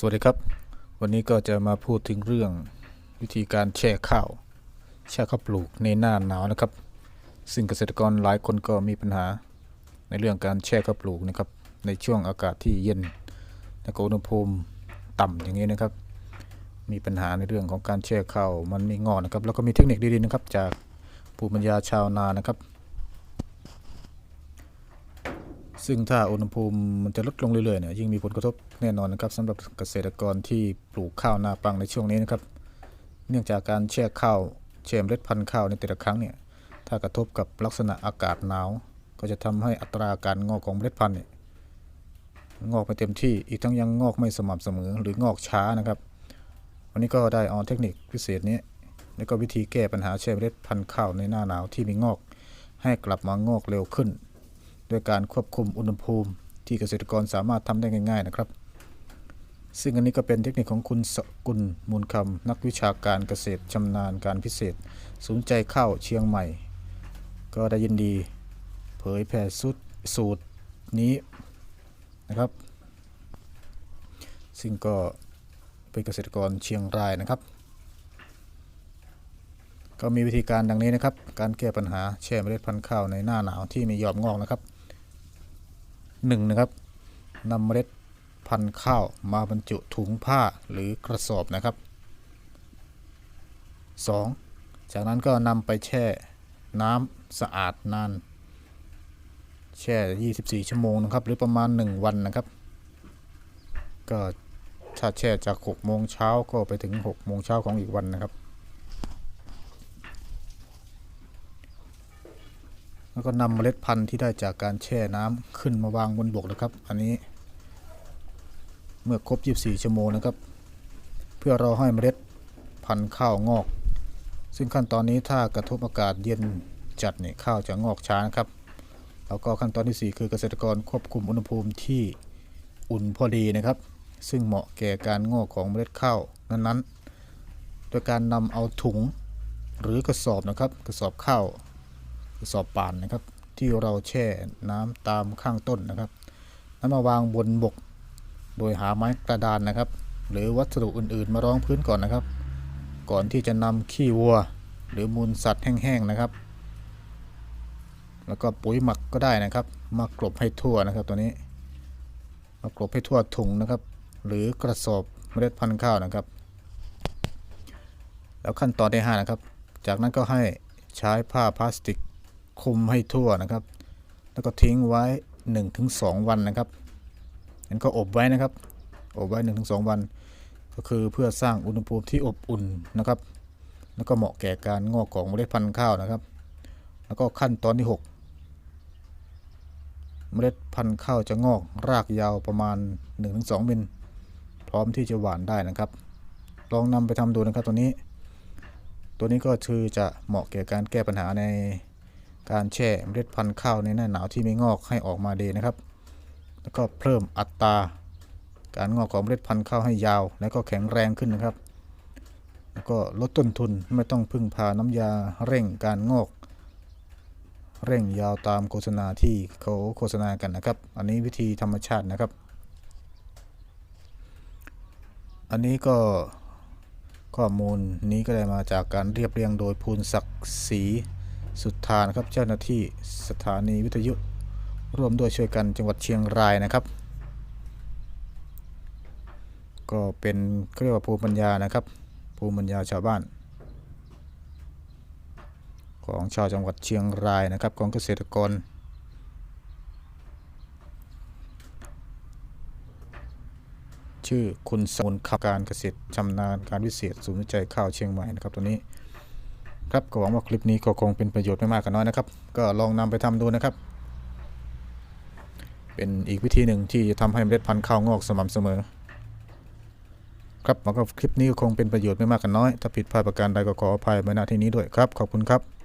สวัสดีครับ วันนี้ก็จะมาพูดถึงเรื่องวิธีการแช่ข้าว แช่ข้าวปลูกในหน้าหนาวนะครับ ซึ่งเกษตรกรหลายคนก็มีปัญหาในเรื่องการแช่ข้าวปลูกนะครับ ในช่วงอากาศที่เย็นและอุณหภูมิต่ำอย่างนี้นะครับ มีปัญหาในเรื่องของการแช่ข้าวมันไม่งอนะครับ แล้วก็มีเทคนิคดีๆนะครับ จากภูมิปัญญาชาวนานะครับ ซึ่งถ้าอุณหภูมิมันจะลดลงเรื่อยๆเนี่ยยิ่งมีผลกระทบแน่นอนนะครับสำหรับเกษตรกรที่ปลูกข้าวนาปังในช่วงนี้นะครับ เนื่องจากการแช่ข้าวแช่เมล็ดพันธุ์ข้าวในแต่ละครั้งเนี่ยถ้ากระทบกับลักษณะอากาศหนาว ก็จะทำให้อัตราการงอกของเมล็ดพันธุ์เนี่ยงอกไม่เต็มที่อีกทั้งยังงอกไม่สม่ำเสมอหรืองอกช้านะครับ วันนี้ก็ได้เอาเทคนิคพิเศษนี้แล้วก็วิธีแก้ปัญหาแช่เมล็ดพันธุ์ข้าวในหน้าหนาวที่มีงอก ให้กลับมางอกเร็วขึ้น ด้วยการควบคุมอุณหภูมิ ที่เกษตรกรสามารถทำได้ง่าย ๆนะครับ ซึ่งอันนี้ก็เป็นเทคนิคของคุณสกุลมูลคำนักวิชาการเกษตรชำนาญการพิเศษ ศูนย์ใจข้าวเชียงใหม่ ก็ได้ยินดี เผยแผ่สูตรสูตรนี้นะครับ ซึ่งก็เป็นเกษตรกรเชียงรายนะครับ ก็มีวิธีการดังนี้นะครับ การแก้ปัญหาแช่เมล็ดพันธุ์ข้าวในหน้าหนาวที่ไม่ยอมงอกนะครับ หนึ่งนะครับนำเมล็ดพันธุ์ข้าวมาบรรจุถุงผ้าหรือกระสอบนะครับ 2. จากนั้นก็นำไปแช่น้ำสะอาดนานแช่ 24 ชั่วโมงนะครับ หรือประมาณ 1 วันนะครับ ก็ถ้าแช่จาก 6 โมงเช้าก็ไปถึง 6 โมงเช้าของอีกวันนะครับ แล้วก็นำเมล็ดพันธุ์ที่ได้จากการแช่น้ำขึ้นมาวางบนบกนะครับ อันนี้ เมื่อครบ 24 ชั่วโมงนะครับ เพื่อรอให้เมล็ดพันธุ์ข้าวงอก ซึ่งขั้นตอนนี้ถ้ากระทบอากาศเย็นจัดเนี่ยข้าวจะงอกช้านะครับ แล้วก็ขั้นตอนที่ 4 คือเกษตรกรควบคุมอุณหภูมิที่อุ่นพอดีนะครับ ซึ่งเหมาะแก่การงอกของเมล็ดข้าวนั้นๆ โดยการนำเอาถุงหรือกระสอบนะครับ กระสอบข้าว สอบป่านนะครับ ที่เราแช่น้ำตามข้างต้นนะครับนำมาวางบนบก โดยหาไม้กระดานนะครับ หรือวัสดุอื่นๆ มารองพื้นก่อนนะครับ ก่อนที่จะนำขี้วัว หรือมูลสัตว์แห้งๆนะครับ แล้วก็ปุ๋ยหมักก็ได้นะครับ มากรบให้ทั่วนะครับตัวนี้ มากรบให้ทั่วถุงนะครับ หรือกระสอบเมล็ดพันธุ์ข้าวนะครับ แล้วขั้นตอนที่5นะครับ จากนั้นก็ให้ใช้ผ้าพลาสติก คลุมให้ทั่วนะครับ แล้วก็ทิ้งไว้ 1-2 วันนะครับงั้นก็อบไว้นะครับ อบไว้ 1-2 วัน ก็คือเพื่อสร้างอุณหภูมิที่อบอุ่นนะครับ แล้วก็เหมาะแก่การงอกของเมล็ดพันธุ์ข้าวนะครับ แล้วก็ขั้นตอนที่ 6เมล็ดพันธุ์ข้าวจะงอกรากยาวประมาณ 1-2มิลพร้อมที่จะหว่านได้นะครับ ลองนำไปทำดูนะครับตัวนี้ ตัวนี้ก็คือจะเหมาะแก่การแก้ปัญหาใน การแช่เมล็ดพันธุ์ข้าวในหน้าหนาวที่ไม่งอกให้ออกมาดีนะครับ แล้วก็เพิ่มอัตราการงอกของเมล็ดพันธุ์ข้าวให้ยาว และก็แข็งแรงขึ้นนะครับ แล้วก็ลดต้นทุนไม่ต้องพึ่งพาน้ำยาเร่งการงอก เร่งยาวตามโฆษณาที่เขาโฆษณากันนะครับ อันนี้วิธีธรรมชาตินะครับ อันนี้ก็ข้อมูลนี้ก็ได้มาจากการเรียบเรียงโดยภูลศักดิ์ศรี สุดทานครับเจ้าหน้าที่สถานีวิทยุ ร่วมด้วยช่วยกันจังหวัดเชียงรายนะครับ ก็เป็นเรียกว่าภูมิปัญญานะครับ ภูมิปัญญาชาวบ้าน ของชาวจังหวัดเชียงรายนะครับของเกษตรกรชื่อคุณสมุนขับการเกษตรชำนาญการวิเศษศูนย์วิจัยข้าวเชียงใหม่นะครับตัวนี้ ครับก็หวังว่าคลิปนี้ก็คงเป็นประโยชน์ไม่มากก็น้อยนะครับ ก็ลองนำไปทำดูนะครับ เป็นอีกวิธีหนึ่งที่จะทำให้เมล็ดพันธุ์ข้าวงอกสม่ำเสมอ ครับหวังว่าคลิปนี้ก็คงเป็นประโยชน์ไม่มากก็น้อย ถ้าผิดพลาดประการใดก็ขออภัยมาณที่นี้ด้วยครับ ขอบคุณครับ